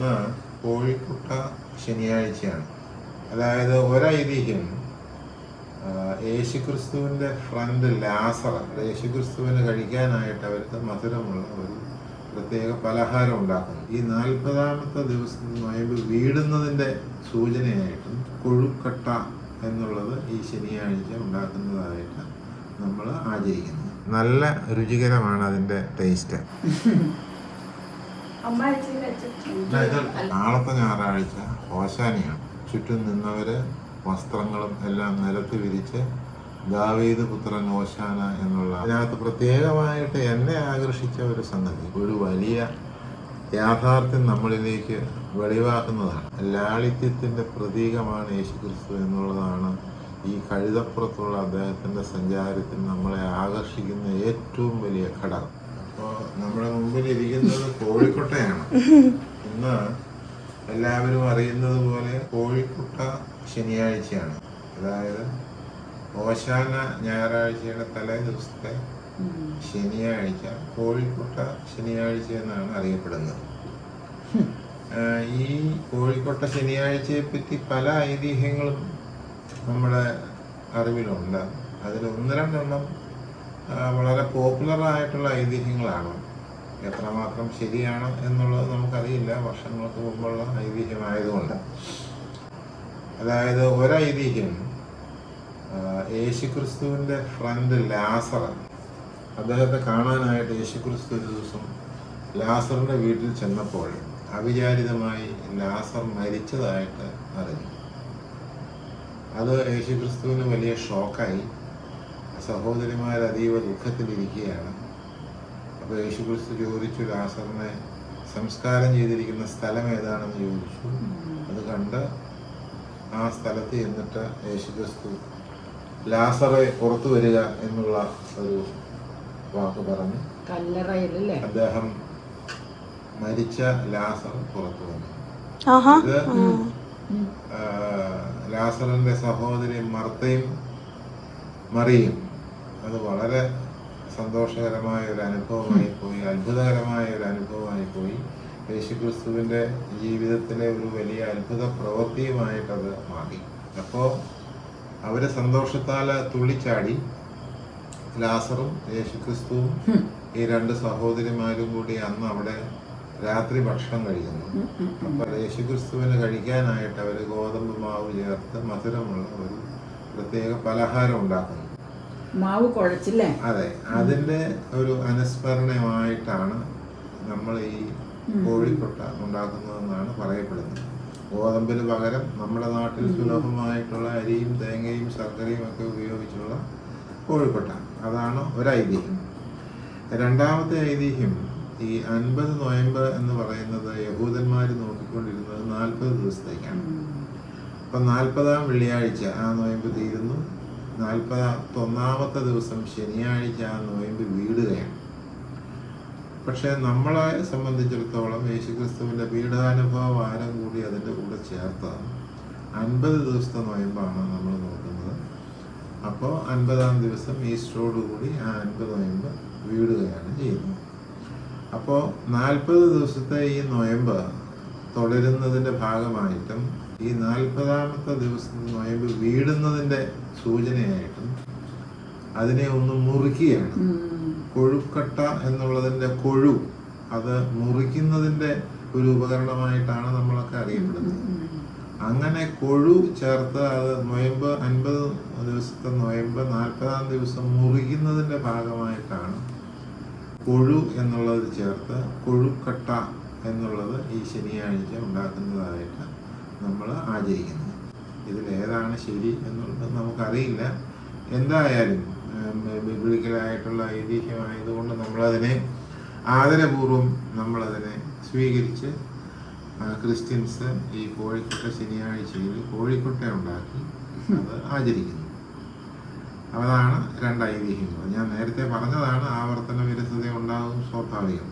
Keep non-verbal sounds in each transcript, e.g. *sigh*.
ഇന്ന് കോഴിക്കുട്ട ശനിയാഴ്ചയാണ്. അതായത് ഒരൈതിഹ്യം യേശുക്രിസ്തുവിന്റെ ഫ്രണ്ട് ലാസർ യേശുക്രിസ്തുവിന് കഴിക്കാനായിട്ട് അവർക്ക് മധുരമുള്ള ഒരു പ്രത്യേക പലഹാരം ഉണ്ടാക്കുന്നു. ഈ നാൽപ്പതാമത്തെ ദിവസം നോയമ്പ് വീടുന്നതിന്റെ സൂചനയായിട്ടും കൊഴുക്കട്ട എന്നുള്ളത് ഈ ശനിയാഴ്ച ഉണ്ടാക്കുന്നതായിട്ട് നമ്മൾ ആചരിക്കുന്നു. നല്ല രുചികരമാണ് അതിന്റെ ടേസ്റ്റ്. *laughs* നാളത്തെ ഞായറാഴ്ച ഓശാനിയാണ്. ചുറ്റും നിന്നവരെ വസ്ത്രങ്ങളും എല്ലാം നിരത്തി വിരിച്ച് ദാവീദ് പുത്രൻ ഓശാന എന്നുള്ള അതിനകത്ത് പ്രത്യേകമായിട്ട് എന്നെ ആകർഷിച്ച ഒരു സംഗതി. ഒരു വലിയ യാഥാർത്ഥ്യം നമ്മളിലേക്ക് വെളിവാക്കുന്നതാണ്. ലാളിത്യത്തിന്റെ പ്രതീകമാണ് യേശുക്രിസ്തു എന്നുള്ളതാണ് ഈ കഴുതപ്പുറത്തുള്ള അദ്ദേഹത്തിന്റെ സഞ്ചാരത്തിൽ നമ്മളെ ആകർഷിക്കുന്ന ഏറ്റവും വലിയ ഘടകം. നമ്മുടെ മുമ്പിൽ ഇരിക്കുന്നത് കോഴിക്കോട്ടയാണ്. ഇന്ന് എല്ലാവരും അറിയുന്നത് പോലെ കോഴിക്കുട്ട ശനിയാഴ്ചയാണ്. അതായത് ഓശാന ഞായറാഴ്ചയുടെ തലേ ദിവസത്തെ ശനിയാഴ്ച കോഴിക്കുട്ട ശനിയാഴ്ച എന്നാണ് അറിയപ്പെടുന്നത്. ഈ കോഴിക്കോട്ട ശനിയാഴ്ചയെ പറ്റി പല ഐതിഹ്യങ്ങളും നമ്മുടെ അറിവിലുണ്ട്. അതിൽ ഒന്ന് രണ്ടെണ്ണം വളരെ പോപ്പുലറായിട്ടുള്ള ഐതിഹ്യങ്ങളാണ്. എത്രമാത്രം ശരിയാണ് എന്നുള്ളത് നമുക്കറിയില്ല. വർഷങ്ങൾക്ക് മുമ്പുള്ള ഐതിഹ്യമായതുകൊണ്ട്. അതായത് ഒരൈതിഹ്യം യേശുക്രിസ്തുവിന്റെ ഫ്രണ്ട് ലാസർ. അദ്ദേഹത്തെ കാണാനായിട്ട് യേശുക്രിസ്തു ഒരു ദിവസം ലാസറിന്റെ വീട്ടിൽ ചെന്നപ്പോൾ അവിചാരിതമായി ലാസർ മരിച്ചതായിട്ട് അറിഞ്ഞു. അത് യേശുക്രിസ്തുവിന് വലിയ ഷോക്കായി. സഹോദരിമാർ അതീവ ദുഃഖത്തിലിരിക്കുകയാണ്. അപ്പോൾ യേശുക്രിസ്തു ചോദിച്ചു ലാസറിനെ സംസ്കാരം ചെയ്തിരിക്കുന്ന സ്ഥലം ഏതാണെന്ന് ചോദിച്ചു. അത് കണ്ട് ആ സ്ഥലത്ത് ചെന്നിട്ട് യേശുക്രിസ്തു ലാസറെ പുറത്തു വരിക എന്നുള്ള ഒരു വാക്ക് പറഞ്ഞു. അദ്ദേഹം മരിച്ച ലാസർ പുറത്തു വന്നു. ഇത് ലാസറിന്റെ സഹോദരി മർത്തയും മറിയും. അത് വളരെ സന്തോഷകരമായ ഒരു അനുഭവമായി പോയി അത്ഭുതകരമായ ഒരു അനുഭവമായി പോയി. യേശുക്രിസ്തുവിന്റെ ജീവിതത്തിലെ ഒരു വലിയ അത്ഭുത പ്രവൃത്തിയുമായിട്ടത് മാറി. അപ്പോൾ അവർ സന്തോഷത്താൽ തുള്ളിച്ചാടി. ലാസറും യേശുക്രിസ്തുവും ഈ രണ്ട് സഹോദരിമാരും കൂടി അന്ന് അവിടെ രാത്രി ഭക്ഷണം കഴിക്കുന്നു. അപ്പൊ യേശുക്രിസ്തുവിന് കഴിക്കാനായിട്ട് അവർ ഗോതമ്പ് മാവ് ചേർത്ത് മധുരമുള്ള ഒരു പ്രത്യേക പലഹാരം ഉണ്ടാക്കുന്നു. മാവ് കുഴച്ചില്ലേ? അതെ. അതിന്റെ ഒരു അനുസ്മരണമായിട്ടാണ് നമ്മൾ ഈ കോഴിക്കൊട്ട ഉണ്ടാക്കുന്നതെന്നാണ് പറയപ്പെടുന്നത്. ഗോതമ്പിന് പകരം നമ്മുടെ നാട്ടിൽ സുലഭമായിട്ടുള്ള അരിയും തേങ്ങയും ശർക്കരയും ഒക്കെ ഉപയോഗിച്ചുള്ള കോഴിക്കൊട്ട. അതാണ് ഒരു ഐതിഹ്യം രണ്ടാമത്തെ ഐതിഹ്യം ഈ അൻപത് നോയമ്പ് എന്ന് പറയുന്നത് യഹൂദന്മാർ നോക്കിക്കൊണ്ടിരുന്നത് നാൽപ്പത് ദിവസത്തേക്കാണ്. അപ്പം നാൽപ്പതാം വെള്ളിയാഴ്ച ആ നോയമ്പ് തീരുന്നു. നാൽപ്പത്തൊന്നാമത്തെ ദിവസം ശനിയാഴ്ച നോയമ്പ് വീടുകയാണ്. പക്ഷേ നമ്മളെ സംബന്ധിച്ചിടത്തോളം യേശുക്രിസ്തുവിന്റെ പീഡാനുഭവ വാരം കൂടി അതിന്റെ കൂടെ ചേർത്താണ് അൻപത് ദിവസത്തെ നോയമ്പാണ് നമ്മൾ നോക്കുന്നത്. അപ്പോൾ അൻപതാം ദിവസം ഈസ്റ്ററോടുകൂടി ആ അൻപത് നോയമ്പ് വീടുകയാണ് ചെയ്യുന്നത്. അപ്പോൾ നാൽപ്പത് ദിവസത്തെ ഈ നോയമ്പ് തുടരുന്നതിന്റെ ഭാഗമായിട്ടും ഈ നാൽപ്പതാമത്തെ ദിവസം നോയമ്പ് വീടുന്നതിന്റെ സൂചനയായിട്ടും അതിനെ ഒന്ന് മുറുക്കിയാണ് കൊഴുക്കട്ട എന്നുള്ളതിന്റെ കൊഴു അത് മുറിക്കുന്നതിന്റെ ഒരു ഉപകരണമായിട്ടാണ് നമ്മളൊക്കെ അറിയപ്പെടുന്നത്. അങ്ങനെ കൊഴു ചേർത്ത് അത് നൊയമ്പ് അൻപത് ദിവസത്തെ നൊയമ്പ് നാൽപ്പതാം ദിവസം മുറിക്കുന്നതിന്റെ ഭാഗമായിട്ടാണ് കൊഴു എന്നുള്ളത് ചേർത്ത് കൊഴുക്കട്ട എന്നുള്ളത് ഈ ശനിയാഴ്ച ഉണ്ടാക്കുന്നതായിട്ട് നമ്മൾ ആചരിക്കുന്നത്. ഇതിലേതാണ് ശരി എന്നുള്ളത് നമുക്കറിയില്ല. എന്തായാലും ബിബ്ലിക്കലായിട്ടുള്ള ഐതിഹ്യമായതുകൊണ്ട് നമ്മളതിനെ ആദരപൂർവം നമ്മളതിനെ സ്വീകരിച്ച് ക്രിസ്ത്യൻസ് ഈ കോഴിക്കുട്ട ശനിയാഴ്ചയിൽ കോഴിക്കുട്ട ഉണ്ടാക്കി അത് ആചരിക്കുന്നു. അതാണ് രണ്ട് ഐതിഹ്യങ്ങൾ. ഞാൻ നേരത്തെ പറഞ്ഞതാണ് ആവർത്തന വിരസത ഉണ്ടാകും സ്വാഭാവികം.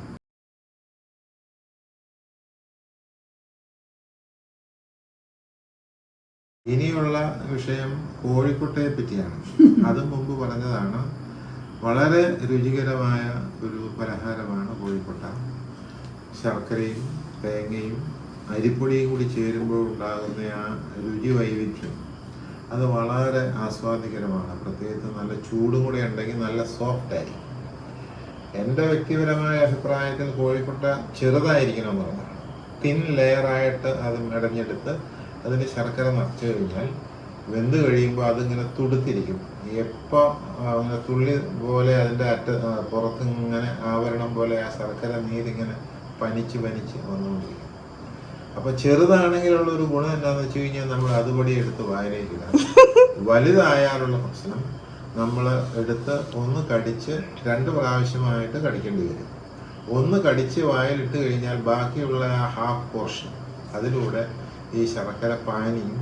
ഇനിയുള്ള വിഷയം കോഴിക്കുട്ടയെ പറ്റിയാണ്. *laughs* അതും മുമ്പ് പറഞ്ഞതാണ്. വളരെ രുചികരമായ ഒരു പലഹാരമാണ് കോഴിക്കുട്ട. ശർക്കരയും തേങ്ങയും അരിപ്പൊടിയും കൂടി ചേരുമ്പോൾ ഉണ്ടാകുന്ന ആ രുചി വൈവിധ്യം അത് വളരെ ആസ്വാദികരമാണ് പ്രത്യേകിച്ച് നല്ല ചൂടും കൂടി ഉണ്ടെങ്കിൽ നല്ല സോഫ്റ്റ് ആയിരിക്കും. എന്റെ വ്യക്തിപരമായ അഭിപ്രായത്തിൽ കോഴിക്കുട്ട ചെറുതായിരിക്കണം എന്നുള്ളതാണ് തിൻ ലെയറായിട്ട് അത് മെടഞ്ഞെടുത്ത് അതിന് ശർക്കര നിറച്ച് കഴിഞ്ഞാൽ വെന്ത് കഴിയുമ്പോൾ അതിങ്ങനെ തുടുത്തിരിക്കും. എപ്പോൾ അങ്ങനെ തുള്ളി പോലെ അതിന്റെ അറ്റ പുറത്ത് ഇങ്ങനെ ആവരണം പോലെ ആ ശർക്കര നീരിങ്ങനെ പനിച്ച് പനിച്ച് വന്നുകൊണ്ടിരിക്കും. അപ്പോൾ ചെറുതാണെങ്കിലുള്ള ഒരു ഗുണം എന്താണെന്ന് വെച്ച് കഴിഞ്ഞാൽ നമ്മൾ അതുപടി എടുത്ത് വായിലേക്കില്ല വലുതായാലുള്ള പ്രശ്നം നമ്മൾ എടുത്ത് ഒന്ന് കടിച്ച് രണ്ട് പ്രാവശ്യമായിട്ട് കടിക്കേണ്ടി വരും. ഒന്ന് കടിച്ച് വായിലിട്ട് കഴിഞ്ഞാൽ ബാക്കിയുള്ള ആ ഹാഫ് പോർഷൻ അതിലൂടെ ഈ ശർക്കര പാനിയും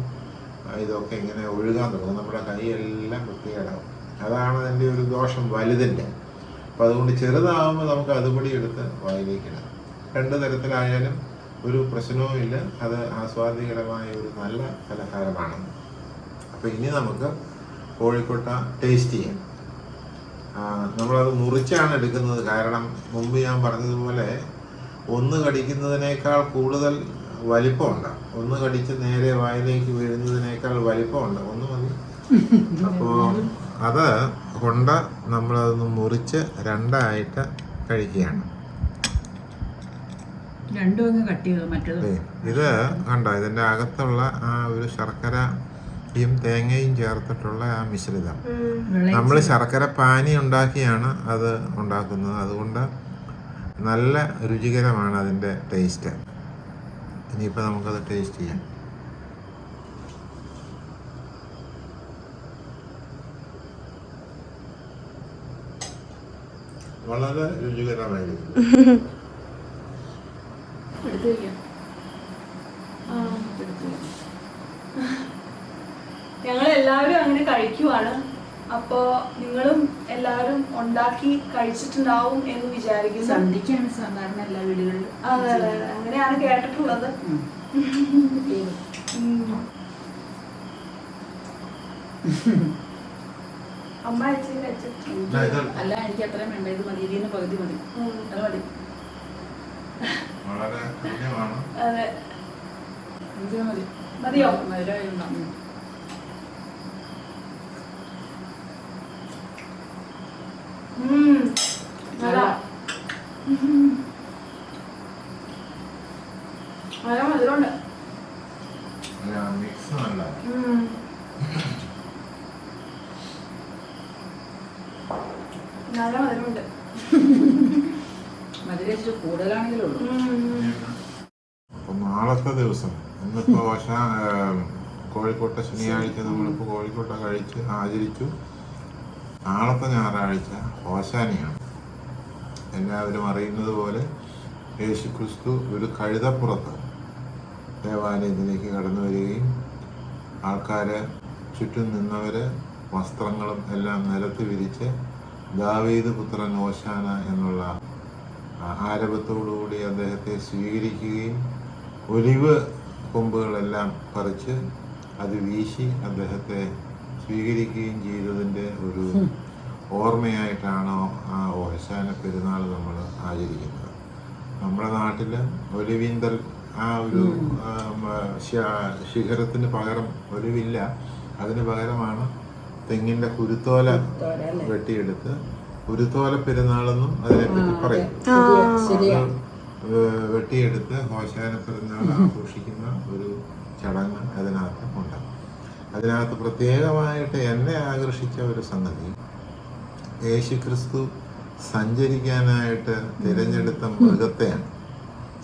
ഇതൊക്കെ ഇങ്ങനെ ഒഴുകാൻ തുടങ്ങും. നമ്മുടെ കൈയെല്ലാം വൃത്തികേടാവും. അതാണ് അതിന്റെ ഒരു ദോഷം വലുതിന്റെ അപ്പം അതുകൊണ്ട് ചെറുതാവുമ്പോൾ നമുക്ക് അതുപടി എടുത്ത് വായിലേക്കിടാം രണ്ട് തരത്തിലായാലും ഒരു പ്രശ്നവുമില്ല അത് ആസ്വാദികരമായ ഒരു നല്ല പലഹാരമാണ്. അപ്പോൾ ഇനി നമുക്ക് കോഴിക്കോട്ട ടേസ്റ്റ് ചെയ്യാം. നമ്മളത് മുറിച്ചാണ് എടുക്കുന്നത്. കാരണം മുമ്പ് ഞാൻ പറഞ്ഞതുപോലെ ഒന്ന് കടിക്കുന്നതിനേക്കാൾ കൂടുതൽ വലിപ്പമുണ്ട്. ഒന്ന് കടിച്ച് നേരെ വായിലേക്ക് വീഴുന്നതിനേക്കാൾ വലിപ്പമുണ്ട്. ഒന്ന് മതി. അപ്പോൾ അത് കൊണ്ട് നമ്മളതൊന്ന് മുറിച്ച് രണ്ടായിട്ട് കഴിക്കുകയാണ്. ഇത് കണ്ടോ? ഇതിന്റെ അകത്തുള്ള ആ ഒരു ശർക്കരയും തേങ്ങയും ചേർത്തിട്ടുള്ള ആ മിശ്രിതം. നമ്മൾ ശർക്കര പാനി ഉണ്ടാക്കിയാണ് അത് ഉണ്ടാക്കുന്നത്. അതുകൊണ്ട് നല്ല രുചികരമാണ് അതിന്റെ ടേസ്റ്റ്. ഇനിയിപ്പോൾ നമുക്കത് ടേസ്റ്റ് ചെയ്യാം. വളരെ രുചികരമായിരുന്നു ഞങ്ങൾ എല്ലാവരും അങ്ങനെ കഴിക്കുവാണ്. അപ്പോ നിങ്ങളും എല്ലാവരും ഉണ്ടാക്കി കഴിച്ചിട്ടുണ്ടാവും എന്ന് വിചാരിക്കുന്നു. സന്ധിക്കാണ് സാധാരണ എല്ലാ വീടുകളിലും. അതെ അതെ അതെ. അങ്ങനെയാണ് കേട്ടിട്ടുള്ളത്. അമ്മ അച്ഛൻ അല്ല എനിക്ക് അത്രയും വേണ്ട. ഇത് മതി ഇതിന് പകുതി മതി. അത് മതി. അതെ. മതിയോ? മധുരമായിരുന്നു ഉം. നല്ല നല്ല മധുരമുണ്ട് മിക്സ് നല്ല ഉം. നല്ല മധുരമുണ്ട് അപ്പൊ നാളത്തെ ദിവസം ഇന്നിപ്പോ വശ കോഴിക്കോട്ടെ ശനിയാഴ്ച നമ്മളിപ്പോ കോഴിക്കോട്ടെ കഴിച്ച് ആചരിച്ചു. നാളത്തെ ഞായറാഴ്ച ഓശാനിയാണ്. എല്ലാവരും അറിയുന്നത് പോലെ യേശു ക്രിസ്തു ഒരു കഴുതപ്പുറത്ത് ദേവാലയത്തിലേക്ക് കടന്നു വരികയും ആൾക്കാരെ ചുറ്റും നിന്നവരെ വസ്ത്രങ്ങളും എല്ലാം നിരത്തി വിരിച്ച് ദാവീദ് പുത്രൻ ഓശാന എന്നുള്ള ആരവത്തോടുകൂടി അദ്ദേഹത്തെ സ്വീകരിക്കുകയും ഒലിവ് കൊമ്പുകളെല്ലാം പറിച്ച് അത് വീശി അദ്ദേഹത്തെ സ്വീകരിക്കുകയും ചെയ്തതിന്റെ ഒരു ഓർമ്മയായിട്ടാണ് ആ ഓശാന പെരുന്നാൾ നമ്മൾ ആചരിക്കുന്നത്. നമ്മുടെ നാട്ടിൽ ഒലിവീന്തൽ ആ ഒരു ശിഖരത്തിന് പകരം ഒലിവില്ല. അതിന് പകരമാണ് തെങ്ങിന്റെ കുരുത്തോല വെട്ടിയെടുത്ത് കുരുത്തോല പെരുന്നാളെന്നും അതിനെപ്പറ്റി പറയും. വെട്ടിയെടുത്ത് ഹോശാന പെരുന്നാൾ ആഘോഷിക്കുന്ന ഒരു ചടങ്ങ് അതിനകത്ത് ഉണ്ട് അതിനകത്ത് പ്രത്യേകമായിട്ട് എന്നെ ആകർഷിച്ച ഒരു സംഗതി യേശു ക്രിസ്തു സഞ്ചരിക്കാനായിട്ട് തിരഞ്ഞെടുത്ത മൃഗത്തെയാണ്.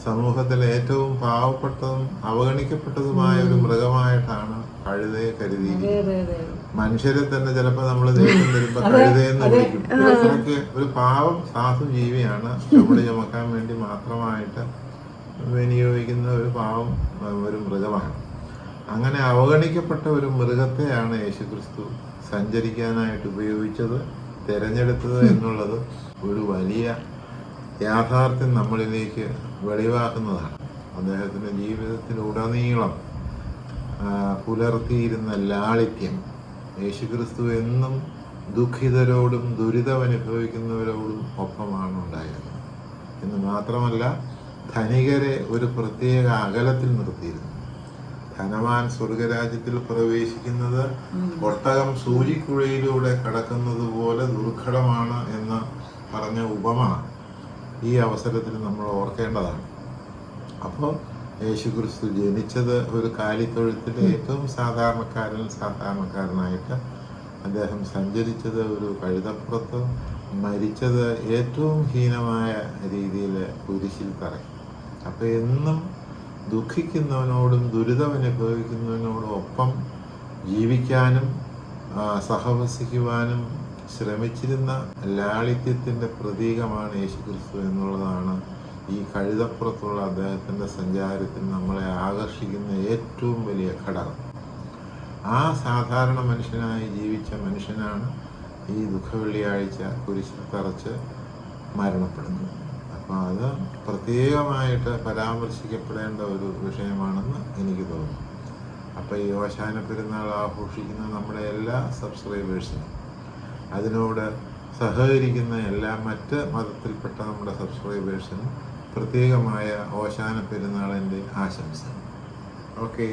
സമൂഹത്തിലെ ഏറ്റവും പാവപ്പെട്ടതും അവഗണിക്കപ്പെട്ടതുമായ ഒരു മൃഗമായിട്ടാണ് കഴുതയെ കരുതി കരുതിയിരിക്കുന്നത് മനുഷ്യരെ തന്നെ ചിലപ്പോൾ നമ്മൾ ദേഷ്യം വരുമ്പോ കഴുതയെന്ന് വിളിക്കും. അത്രയ്ക്ക് ഒരു പാവം സാധു ജീവിയാണ്. ചുമട് ചുമക്കാൻ വേണ്ടി മാത്രമായിട്ട് വിനിയോഗിക്കുന്ന ഒരു പാവം ഒരു മൃഗമാണ്. അങ്ങനെ അവഗണിക്കപ്പെട്ട ഒരു മൃഗത്തെയാണ് യേശുക്രിസ്തു സഞ്ചരിക്കാനായിട്ട് ഉപയോഗിച്ചത് തിരഞ്ഞെടുത്തത് എന്നുള്ളത് ഒരു വലിയ യാഥാർത്ഥ്യം നമ്മളിലേക്ക് വെളിവാക്കുന്നതാണ്. അദ്ദേഹത്തിന്റെ ജീവിതത്തിലുടനീളം പുലർത്തിയിരുന്ന ലാളിത്യം യേശുക്രിസ്തു എന്നും ദുഃഖിതരോടും ദുരിതം അനുഭവിക്കുന്നവരോടും ഒപ്പമാണ് ഉണ്ടായിരുന്നത് എന്ന് മാത്രമല്ല ധനികരെ ഒരു പ്രത്യേക അകലത്തിൽ നിർത്തിയിരുന്നു. ധനവാൻ സ്വർഗരാജ്യത്തിൽ പ്രവേശിക്കുന്നത് ഒട്ടകം സൂചിക്കുഴയിലൂടെ കടക്കുന്നത് പോലെ ദുർഘടമാണ് എന്ന് പറഞ്ഞ ഉപമ ഈ അവസരത്തിൽ നമ്മൾ ഓർക്കേണ്ടതാണ്. അപ്പോൾ യേശുക്രിസ്തു ജനിച്ചത് ഒരു കാലിത്തൊഴുത്തിൽ ഏറ്റവും സാധാരണക്കാരൻ സാധാരണക്കാരനായിട്ട് അദ്ദേഹം സഞ്ചരിച്ചത് ഒരു കഴുതപ്പുറത്ത് മരിച്ചത് ഏറ്റവും ഹീനമായ രീതിയിൽ കുരിശിൽ തറയും അപ്പോൾ എന്നും ദുഃഖിക്കുന്നവനോടും ദുരിതം അനുഭവിക്കുന്നവനോടും ഒപ്പം ജീവിക്കാനും സഹവസിക്കുവാനും ശ്രമിച്ചിരുന്ന ലാളിത്യത്തിന്റെ പ്രതീകമാണ് യേശുക്രിസ്തു എന്നുള്ളതാണ് ഈ കഴുതപ്പുറത്തുള്ള അദ്ദേഹത്തിന്റെ സഞ്ചാരത്തിൽ നമ്മളെ ആകർഷിക്കുന്ന ഏറ്റവും വലിയ ഘടകം. ആ സാധാരണ മനുഷ്യനായി ജീവിച്ച മനുഷ്യനാണ് ഈ ദുഃഖവെള്ളിയാഴ്ച കുരിശിൽ തറച്ച് മരണപ്പെടുന്നത്. അപ്പോൾ അത് പ്രത്യേകമായിട്ട് പരാമർശിക്കപ്പെടേണ്ട ഒരു വിഷയമാണെന്ന് എനിക്ക് തോന്നുന്നു. അപ്പോൾ ഈ ഓശാന പെരുന്നാൾ ആഘോഷിക്കുന്ന നമ്മുടെ എല്ലാ സബ്സ്ക്രൈബേഴ്സിനും അതിനോട് സഹകരിക്കുന്ന എല്ലാ മറ്റ് മതത്തിൽപ്പെട്ട നമ്മുടെ സബ്സ്ക്രൈബേഴ്സിനും പ്രത്യേകമായ ഓശാന പെരുന്നാളിന്റെ ആശംസ ഓക്കെ